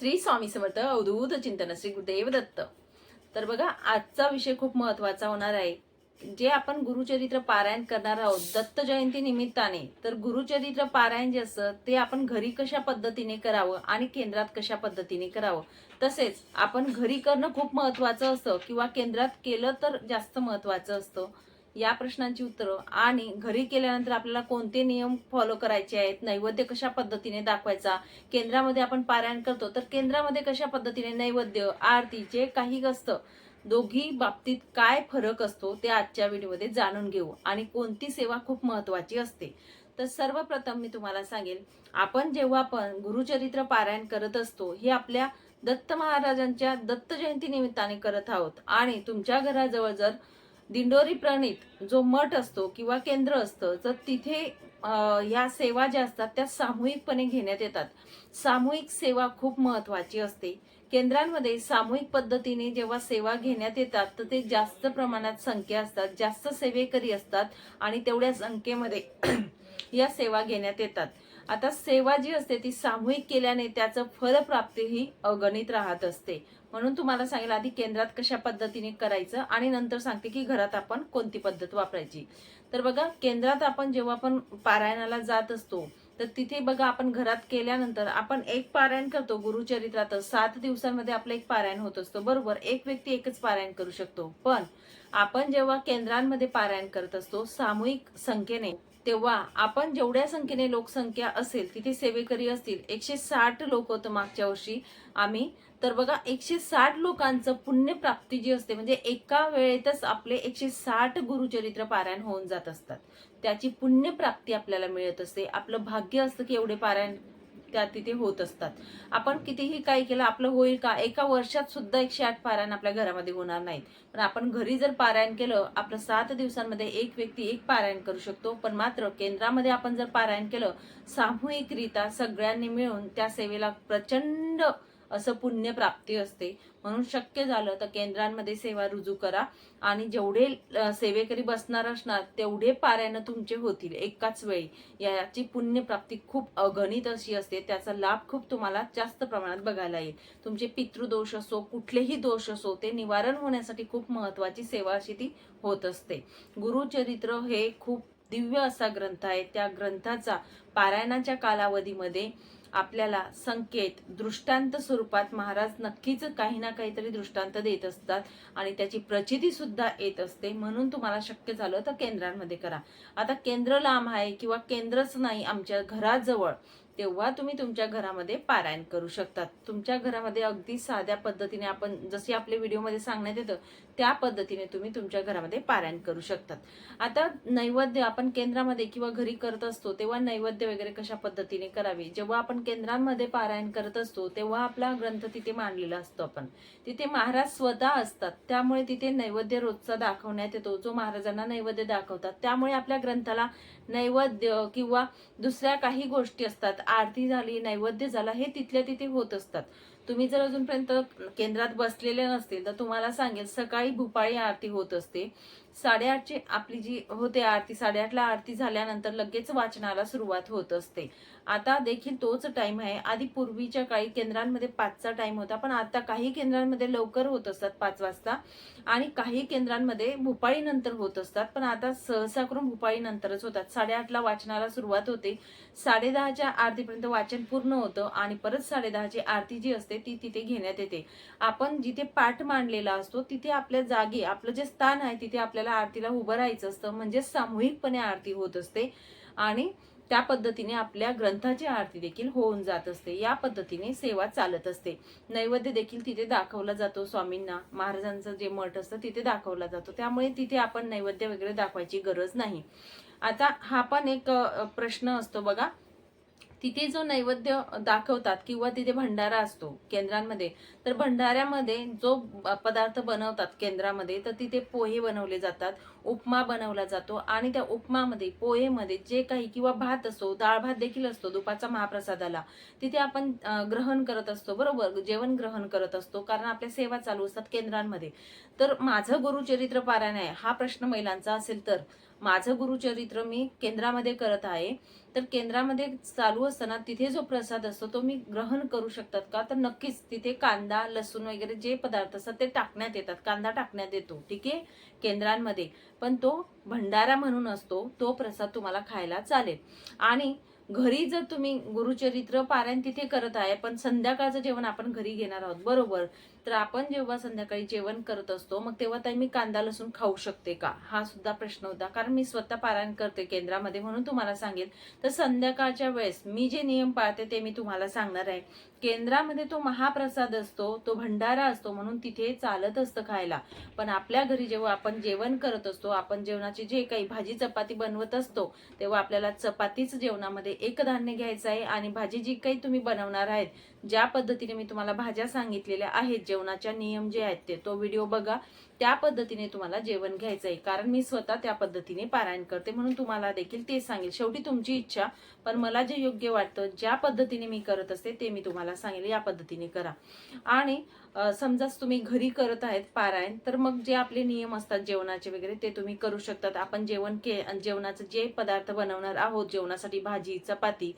श्री स्वामी समर्थ अवधूत चिंतन श्री गुरुदेव दत्त. तर बघा आजचा विषय खूप महत्त्वाचा होणार आहे. जे आपण गुरुचरित्र पारायण करणार आहोत दत्त जयंती निमित्ताने तर गुरुचरित्र पारायण जे असतं ते आपण घरी कशा पद्धतीने करावं आणि केंद्रात कशा पद्धतीने करावं? तसेच आपण घरी करणं खूप महत्वाचं असतं किंवा केंद्रात केलं तर जास्त महत्वाचं असतं. या प्रश्नांची उत्तरं. आणि घरी केल्यानंतर आपल्याला कोणते नियम फॉलो करायचे आहेत? नैवेद्य कशा पद्धतीने दाखवायचा? केंद्रामध्ये आपण पारायण करतो तर केंद्रामध्ये कशा पद्धतीने नैवेद्य आरती जे काही असतं दोघी बाबतीत काय फरक असतो ते आजच्या व्हिडिओमध्ये जाणून घेऊ. आणि कोणती सेवा खूप महत्वाची असते? तर सर्वप्रथम मी तुम्हाला सांगेल आपण जेव्हा आपण गुरुचरित्र पारायण करत असतो हे आपल्या दत्त महाराजांच्या दत्त जयंती निमित्ताने करत आहोत. आणि तुमच्या घराजवळ जर दिंडोरी प्रणित जो मठ असतो किंवा केंद्र असतं तर तिथे ह्या सेवा ज्या असतात त्या सामूहिकपणे घेण्यात येतात. सामूहिक सेवा खूप महत्वाची असते. केंद्रांमध्ये सामूहिक पद्धतीने जेव्हा सेवा घेण्यात येतात तर ते जास्त प्रमाणात संख्या असतात जास्त सेवेकरी असतात आणि तेवढ्या संख्येमध्ये या सेवा घेण्यात येतात. आता सेवा जी असते ती सामूहिक केल्याने त्याचं फलप्राप्ती ही अगणित राहत असते. म्हणून तुम्हाला सांगेल आधी केंद्रात कशा पद्धतीने करायचं आणि नंतर सांगते की घरात आपण कोणती पद्धत वापरायची. तर बघा केंद्रात आपण जेव्हा आपण पारायणाला जात असतो तर तिथे बघा आपण घरात केल्यानंतर आपण एक पारायण करतो गुरुचरित्रात. सात दिवसांमध्ये आपलं एक पारायण होत असतो. बरोबर एक व्यक्ती एकच पारायण करू शकतो. पण आपण जेव्हा केंद्रांमध्ये पारायण करत असतो सामूहिक संख्येने तेव्हा आपण जेवढ्या संख्येने लोकसंख्या असेल तिथे सेवेकरी असतील एकशे साठ लोक होतं मागच्या वर्षी. आम्ही तर बघा एकशे साठ लोकांचं पुण्यप्राप्ती जी असते म्हणजे एका वेळेतच आपले एकशे साठ गुरुचरित्र पारायण होऊन जात असतात. त्याची पुण्यप्राप्ती आपल्याला मिळत असते. आपलं भाग्य असतं की एवढे पारायण त्या तिथे होत असतात? आपण कितीही काय केलं आपलं होईल का? एका वर्षात सुद्धा एकशे आठ पारायण आपल्या घरामध्ये होणार नाहीत. पण आपण घरी जर पारायण केलं आपलं सात दिवसांमध्ये एक व्यक्ती एक पारायण करू शकतो. पण मात्र केंद्रामध्ये आपण जर पारायण केलं सामूहिकरित्या सगळ्यांनी मिळून त्या सेवेला प्रचंड असं पुण्य प्राप्ती असते. म्हणून शक्य झालं तर केंद्रांमध्ये सेवा रुजू करा. आणि जेवढे सेवेकरी बसणार असणार तेवढे पारायण तुमचे होतील एकाच वेळी. याची पुण्यप्राप्ती खूप अगणित अशी असते. त्याचा लाभ खूप तुम्हाला जास्त प्रमाणात बघायला येईल. तुमचे पितृदोष असो कुठलेही दोष असो ते निवारण होण्यासाठी खूप महत्वाची सेवा अशी ती होत असते. गुरुचरित्र हे खूप दिव्य असा ग्रंथ आहे. त्या ग्रंथाचा पारायणाच्या कालावधीमध्ये आपल्याला संकेत दृष्टांत स्वरूपात महाराज नक्कीच काही ना काहीतरी दृष्टांत देत असतात आणि त्याची प्रचिती सुद्धा येत असते. म्हणून तुम्हाला शक्य झालं तर केंद्रांमध्ये करा. आता केंद्र लांब आहे किंवा केंद्रच नाही आमच्या घराजवळ तेव्हा तुम्ही तुमच्या घरामध्ये पारायण करू शकतात. तुमच्या घरामध्ये अगदी साध्या पद्धतीने आपण जशी आपल्या व्हिडिओमध्ये सांगण्यात येतं त्या पद्धतीने तुम्ही तुमच्या घरामध्ये पारायण करू शकतात. आता नैवेद्य आपण केंद्रामध्ये किंवा घरी करत असतो तेव्हा नैवेद्य वगैरे कशा पद्धतीने करावे? जेव्हा आपण केंद्रांमध्ये पारायण करत असतो तेव्हा आपला ग्रंथ तिथे मांडलेला असतो आपण. तिथे महाराज स्वतः असतात. त्यामुळे तिथे नैवेद्य रोजचा दाखवण्यात येतो. जो महाराजांना नैवेद्य दाखवतात त्यामुळे आपल्या ग्रंथाला नैवेद्य किंवा दुसऱ्या काही गोष्टी असतात. आरती झाली नैवेद्य झाला हे तिथल्या तिथे होत असतात. तुम्ही जर अजूनपर्यंत केंद्रात बसलेले नसतील तर तुम्हाला सांगेल सकाळी भूपाळी आरती होत असते. साडेआठची आपली जी होते आरती साडेआठला आरती झाल्यानंतर लगेच वाचनाला सुरुवात होत असते. आता देखील तोच टाइम आहे. आधी पूर्वीच्या काळी केंद्रांमध्ये पाचचा टाइम होता पण आता काही केंद्रांमध्ये लवकर होत असतात पाच वाजता आणि काही केंद्रांमध्ये भोपाळीनंतर होत असतात. पण आता सहसा करून भोपाळीनंतरच होतात. साडेआठला वाचनाला सुरुवात होते. साडेदहाच्या आरतीपर्यंत वाचन पूर्ण होतं आणि परत साडेदहाची आरती जी असते ती तिथे घेण्यात येते. आपण जिथे पाठ मांडलेला असतो तिथे आपल्या जागी आपलं जे स्थान आहे तिथे आपल्याला आरतीला उभं राहायचं असतं. म्हणजे सामूहिकपणे आरती होत असते. आणि त्या पद्धतीने आपल्या ग्रंथाची आरती देखील होऊन जात असते. या पद्धतीने सेवा चालत असते. नैवेद्य देखील तिथे दाखवला जातो स्वामींना. महाराजांचं जे मठ असतं तिथे दाखवला जातो. त्यामुळे तिथे आपण नैवेद्य वगैरे दाखवायची गरज नाही. आता हा पण एक प्रश्न असतो बघा. तिथे जो नैवेद्य दाखवतात किंवा तिथे भंडारा असतो केंद्रांमध्ये तर भंडाऱ्यामध्ये जो पदार्थ बनवतात केंद्रामध्ये तर तिथे पोहे बनवले जातात उपमा बनवला जातो आणि त्या उपमामध्ये पोहेमध्ये जे काही किंवा भात असतो डाळ भात देखील असतो दुपारचा महाप्रसादाला तिथे आपण ग्रहण करत असतो बरोबर? जेवण ग्रहण करत असतो कारण आपल्या सेवा चालू असतात केंद्रांमध्ये. तर माझं गुरुचरित्र पारायण आहे हा प्रश्न महिलांचा असेल तर माझं गुरुचरित्र मी केंद्रामध्ये करत आहे. तर केंद्रामध्ये चालू असताना तिथे जो प्रसाद असतो तो मी ग्रहण करू शकतात का? तर नक्कीच तिथे कांदा लसूण वगैरे जे पदार्थ असतात ते टाकण्यात येतात. कांदा टाकण्यात येतो ठीक आहे? केंद्रांमध्ये. पण तो भंडारा म्हणून असतो तो प्रसाद तुम्हाला खायला चालेल. आणि घरी जर तुम्ही गुरुचरित्र पारायण तिथे करत आहे पण संध्याकाळचं जेवण आपण घरी घेणार आहोत बरोबर. तर आपण जेव्हा संध्याकाळी जेवण करत असतो मग तेव्हा ताई मी कांदा लसूण खाऊ शकते का? हा सुद्धा प्रश्न होता. कारण मी स्वतः पारायण करते केंद्रामध्ये म्हणून तुम्हाला सांगेल. तर संध्याकाळच्या वेळेस मी जे नियम पाळते ते मी तुम्हाला सांगणार आहे. केंद्रामध्ये तो महाप्रसाद असतो तो भंडारा असतो म्हणून तिथे चालत असतं खायला. पण आपल्या घरी जेव्हा आपण जेवण करत असतो आपण जेवणाची जे काही भाजी चपाती बनवत असतो तेव्हा आपल्याला चपातीच जेवणामध्ये एक धान्य घ्यायचं आहे आणि भाजी जी काही तुम्ही बनवणार आहेत ज्या पद्धतीने मी तुम्हाला भाज्या सांगितलेल्या आहेत जेवणाच्या नियम जे आहेत ते तो व्हिडिओ बघा. त्या पद्धतीने तुम्हाला जेवण घ्यायचं आहे. कारण मी स्वतः त्या पद्धतीने पारायण करते म्हणून तुम्हाला देखील ते सांगेल. शेवटी तुमची इच्छा पण मला जे योग्य वाटतं ज्या पद्धतीने मी करत असते ते मी तुम्हाला सांगेल. या पद्धतीने करा. आणि समजाच तुम्ही घरी करत आहेत पारायण तर मग जे आपले नियम असतात जेवणाचे वगैरे ते तुम्ही करू शकतात. आपण जेवण के जेवणाचं जे पदार्थ बनवणार आहोत जेवणासाठी भाजी चपाती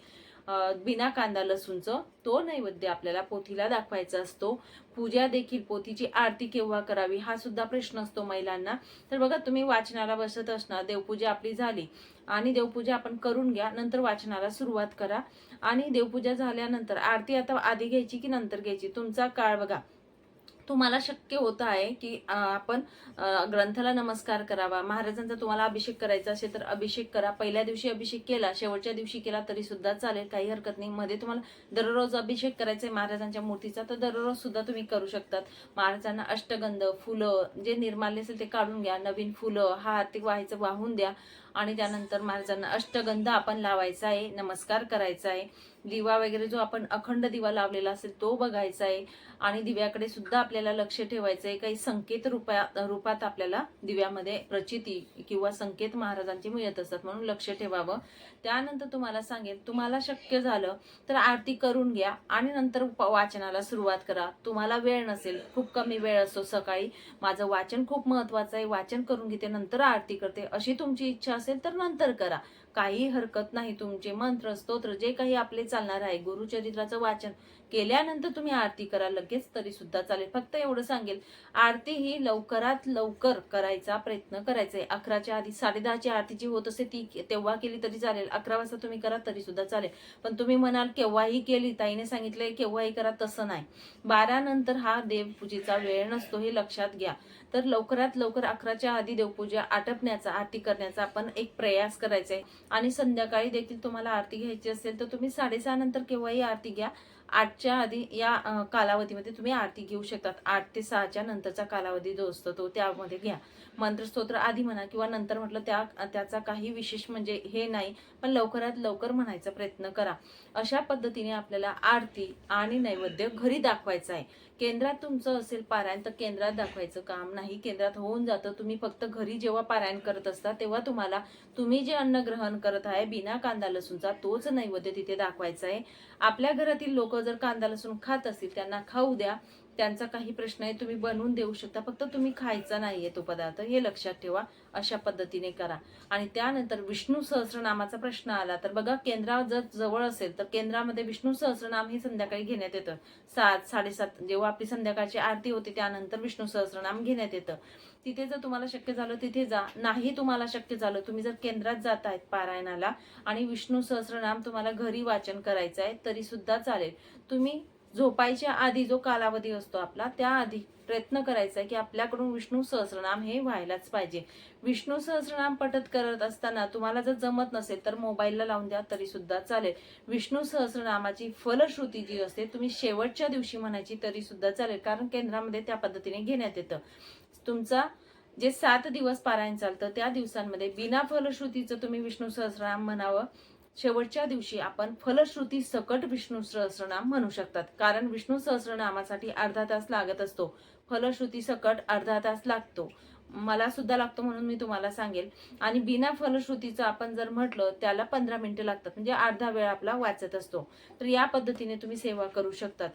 बिना कांदा लसूणचं तो नैवेद्य आपल्याला पोथीला दाखवायचा असतो. पूजा देखील पोथीची आरती केव्हा करावी हा सुद्धा प्रश्न असतो महिलांना. तर बघा तुम्ही वाचनाला बसत असणार देवपूजा आपली झाली आणि देवपूजा आपण करून घ्या नंतर वाचनाला सुरुवात करा. आणि देवपूजा झाल्यानंतर आरती आता आधी घ्यायची की नंतर घ्यायची? तुमचा काळ बघा. तुम्हाला शक्य होत आहे की आपण ग्रंथाला नमस्कार करावा. महाराजांचा तुम्हाला अभिषेक करायचा असेल तर अभिषेक करा. पहिल्या दिवशी अभिषेक केला शेवटच्या दिवशी केला तरी सुद्धा चालेल काही हरकत नाही. मध्ये तुम्हाला दररोज अभिषेक करायचा आहे महाराजांच्या मूर्तीचा तर दररोज सुद्धा तुम्ही करू शकतात. महाराजांना अष्टगंध फुलं जे निर्माल्य असेल ते काढून घ्या. नवीन फुलं हा ते व्हायचं वाहून द्या. आणि त्यानंतर महाराजांना अष्टगंध आपण लावायचा आहे नमस्कार करायचा आहे. दिवा वगैरे जो आपण अखंड दिवा लावलेला असेल तो बघायचा आहे. आणि दिव्याकडे सुद्धा आपल्याला लक्ष ठेवायचं आहे काही संकेत रूपा रूपात आपल्याला दिव्यामध्ये प्रचिती किंवा संकेत महाराजांचे मिळत असतात म्हणून लक्ष ठेवावं. त्यानंतर तुम्हाला सांगेल तुम्हाला शक्य झालं तर आरती करून घ्या आणि नंतर प- वाचनाला सुरुवात करा. तुम्हाला वेळ नसेल खूप कमी वेळ असतो सकाळी. माझं वाचन खूप महत्वाचं आहे. वाचन करून घेते नंतर आरती करते. अशी तुमची इच्छा असेल तर नंतर करा. काही हरकत नाही तुमचे मंत्र स्तोत्र जे काही आपले चालणार आहे गुरुचरित्राचं वाचन केल्यानंतर तुम्ही आरती करा लगेच तरी सुद्धा चालेल. फक्त एवढं सांगेल आरती ही लवकरात लवकर करायचा प्रयत्न करायचा आहे. अकराच्या आधी साडेदहाची आरती जी होत असते ती तेव्हा केली तरी चालेल. अकरा वाजता तुम्ही करा तरी सुद्धा चालेल. पण तुम्ही म्हणाल केव्हाही केली ताईने सांगितलंय केव्हाही करा तसं नाही. बारा नंतर हा देवपूजेचा वेळ नसतो हे लक्षात घ्या. तर लवकरात लवकर अकराच्या आधी देवपूजा आटपण्याचा आरती करण्याचा आपण एक प्रयास करायचा आहे. आणि संध्याकाळी देखील तुम्हाला आरती घ्यायची असेल तर तुम्ही साडेसहा नंतर केव्हाही आरती घ्या. आठच्या आधी या कालावधीमध्ये तुम्ही आरती घेऊ शकतात. आठ ते सहाच्या नंतरचा कालावधी जो असतो तो त्यामध्ये घ्या. मंत्रस्तोत्र आधी म्हणा किंवा नंतर म्हटलं त्या त्याचा काही विशेष म्हणजे हे नाही पण लवकरात लवकर म्हणायचा प्रयत्न करा. अशा पद्धतीने आपल्याला आरती आणि नैवेद्य घरी दाखवायचं आहे. केंद्रात तुमचं असेल पारायण तर केंद्रात दाखवायचं काम नाही. केंद्रात होऊन जातं. तुम्ही फक्त घरी जेव्हा पारायण करत असता तेव्हा तुम्हाला तुम्ही जे अन्न ग्रहण करत आहे बिना कांदा लसूणचा तोच नैवेद्य तिथे दाखवायचा आहे. आपल्या घरातील लोक जर कांदा लसूण खात असतील त्यांना खाऊ द्या. त्यांचा काही प्रश्न आहे तुम्ही बनवून देऊ शकता. फक्त तुम्ही खायचा नाहीये तो पदार्थ. हे लक्षात ठेवा अशा पद्धतीने करा. आणि त्यानंतर विष्णू सहस्रनामाचा प्रश्न आला तर बघा केंद्रा जर जवळ असेल तर केंद्रामध्ये विष्णू सहस्रनाम हे संध्याकाळी घेण्यात येतं. सात साडेसात जेव्हा आपली संध्याकाळची आरती होते त्यानंतर विष्णू सहस्रनाम घेण्यात येतं. तिथे जर तुम्हाला शक्य झालं तिथे जा. नाही तुम्हाला शक्य झालं तुम्ही जर केंद्रात जात आहेत पारायणाला आणि विष्णू सहस्रनाम तुम्हाला घरी वाचन करायचं आहे तरी सुद्धा चालेल. तुम्ही झोपायच्या आधी जो कालावधी असतो आपला त्याआधी प्रयत्न करायचा आहे की आपल्याकडून विष्णू सहस्रनाम हे व्हायलाच पाहिजे. विष्णू सहस्रनाम पठत करत असताना तुम्हाला जर जमत नसेल तर मोबाईलला लावून द्या तरी सुद्धा चालेल. विष्णू सहस्रनामाची फलश्रुती जी असते तुम्ही शेवटच्या दिवशी म्हणायची तरी सुद्धा चालेल कारण केंद्रामध्ये त्या पद्धतीने घेण्यात येतं. तुमचा जे सात दिवस पारायण चालतं त्या दिवसांमध्ये बिना फलश्रुतीचं तुम्ही विष्णू सहस्रनाम म्हणावं शेवटच्या दिवशी आपण फलश्रुती सकट विष्णू सहस्रनाम म्हणू शकतात. कारण विष्णू सहस्रनामासाठी अर्धा तास लागत असतो. फलश्रुती सकट अर्धा तास लागतो. मला सुद्धा लागतो म्हणून मी तुम्हाला सांगेल. आणि बिना फलश्रुतीचं आपण जर म्हटलं त्याला पंधरा मिनिटं लागतात. म्हणजे अर्धा वेळ आपला वाचत असतो. तर या पद्धतीने तुम्ही सेवा करू शकतात.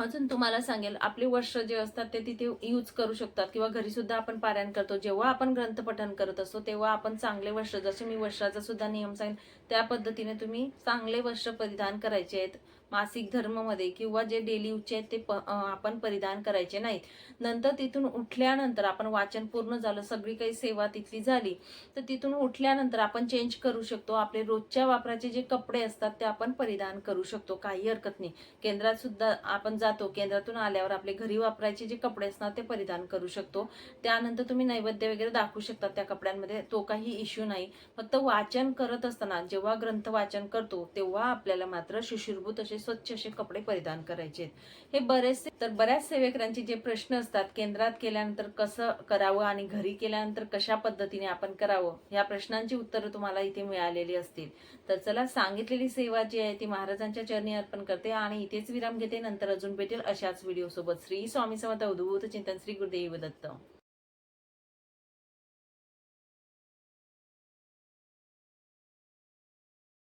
अजून तुम्हाला सांगेल आपले वर्ष जे असतात ते तिथे यूज करू शकतात. किंवा घरी सुद्धा आपण पारायण करतो. जेव्हा आपण ग्रंथपठन करत असतो तेव्हा आपण चांगले वर्ष जसे मी वर्षाचा सुद्धा नियम सांगेन त्या पद्धतीने तुम्ही चांगले वर्ष परिधान करायचे आहेत. मासिक धर्ममध्ये किंवा जे डेली यूजचे आहेत ते प आपण परिधान करायचे नाहीत. नंतर तिथून उठल्यानंतर आपण वाचन पूर्ण झालं सगळी काही सेवा तिथली झाली तर तिथून उठल्यानंतर आपण चेंज करू शकतो. आपले रोजच्या वापराचे जे कपडे असतात ते आपण परिधान करू शकतो. काही हरकत नाही. केंद्रात सुद्धा आपण जातो. केंद्रातून आल्यावर आपले घरी वापरायचे जे कपडे असतात ते परिधान करू शकतो. त्यानंतर तुम्ही नैवेद्य वगैरे दाखवू शकता त्या कपड्यांमध्ये. तो काही इश्यू नाही. फक्त वाचन करत असताना जेव्हा ग्रंथ वाचन करतो तेव्हा आपल्याला मात्र शुशिरभूत असे स्वच्छ असे कपडे परिधान करायचे हे बरेचसे तर बऱ्याच सेवेकरांचे जे प्रश्न असतात केंद्रात केल्यानंतर कसं करावं आणि घरी केल्यानंतर कशा पद्धतीने आपण करावं या प्रश्नांची उत्तरं तुम्हाला इथे मिळालेली असतील. तर चला सांगितलेली सेवा जी आहे ती महाराजांच्या चरणी अर्पण करते आणि इथेच विराम घेते. नंतर अजून भेटेल अशाच व्हिडिओ सोबत. श्री स्वामी समर्थ अवधूत चिंतन श्री गुरुदेव दत्त.